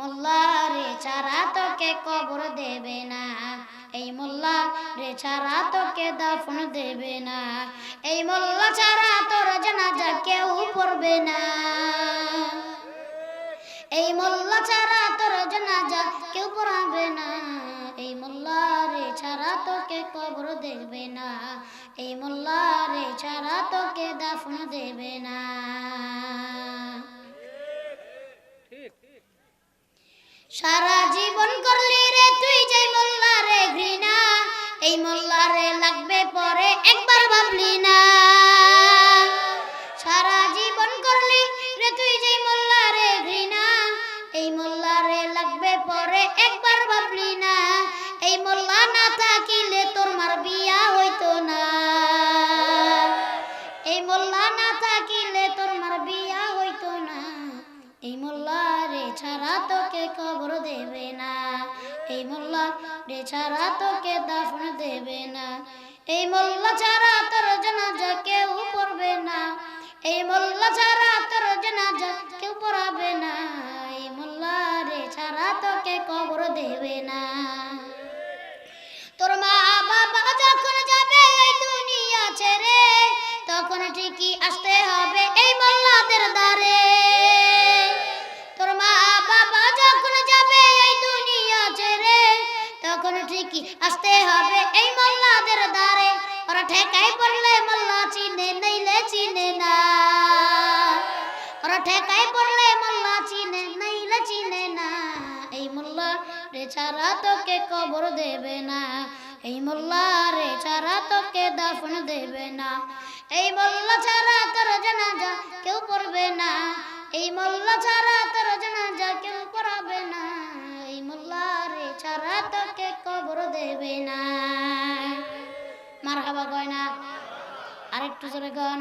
মোল্লা রে ছাড়া তোকে কবর দেবে না। এই মোল্লা রে ছাড়া তোকে দাফন দেবে না। এই মোল্লা ছাড়া তোর জানাজা কেউ পড়বে না। এই মোল্লা ছাড়া তোর জানাজা কেউ পড়াবে না। এই মোল্লা রে ছাড়া তোকে কবর দেবে না। এই মোল্লা রে ছাড়া তোকে দাফন দেবে না। সারা জীবন করলি রে তুই যে মোল্লা রে ঘৃণা, এই মোল্লা রে লাগবে পরে একবার ভাবলি না। সারা জীবন করলি রে তুই যে মোল্লা রে ঘৃণা, এই মোল্লা রে লাগবে পরে একবার ভাবলি না। এই মোল্লা না থাকিলে তোর মার বিয়া হইতো না। এই মোল্লা না থাকিলে তোর মার বিয়া হইতো না। এই মোল্লা রে ছাড়া তোকে কবর দেবে না। এই মোল্লা রে ছাড়া তোকে দাফন দেবে না। এই মোল্লা ছাড়া তোর জানাজা কেউ পড়বে না। এই মোল্লা ছাড়া তোর জানাজা কেউ পড়াবে না। এই মোল্লা রে ছাড়া তোকে কবর দেবে না। আসতে হবে এই মোল্লাদের দ্বারে। ওরা ঠেকাই পড়লে মোল্লা চিনে, নইলে চিনে না। ওরা ঠেকাই পড়লে মোল্লা চিনে, নইলে চিনে না। এই মোল্লা রে ছাড়া তোকে কবর দেবে না। এই মোল্লা রে ছাড়া তোকে দাফন দেবে না। এই মোল্লা ছাড়া তোর জানাজা কেউ পড়বে না। এই মোল্লা ছাড়া তোর জানাজা কেউ পড়াবে দেবে না। মার কয় না। আরেকটু জোরে গান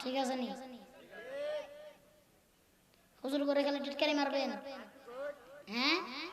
ঠিক আছে নি? হুজুর করে খালি টিটকারি মারবেন। হ্যাঁ?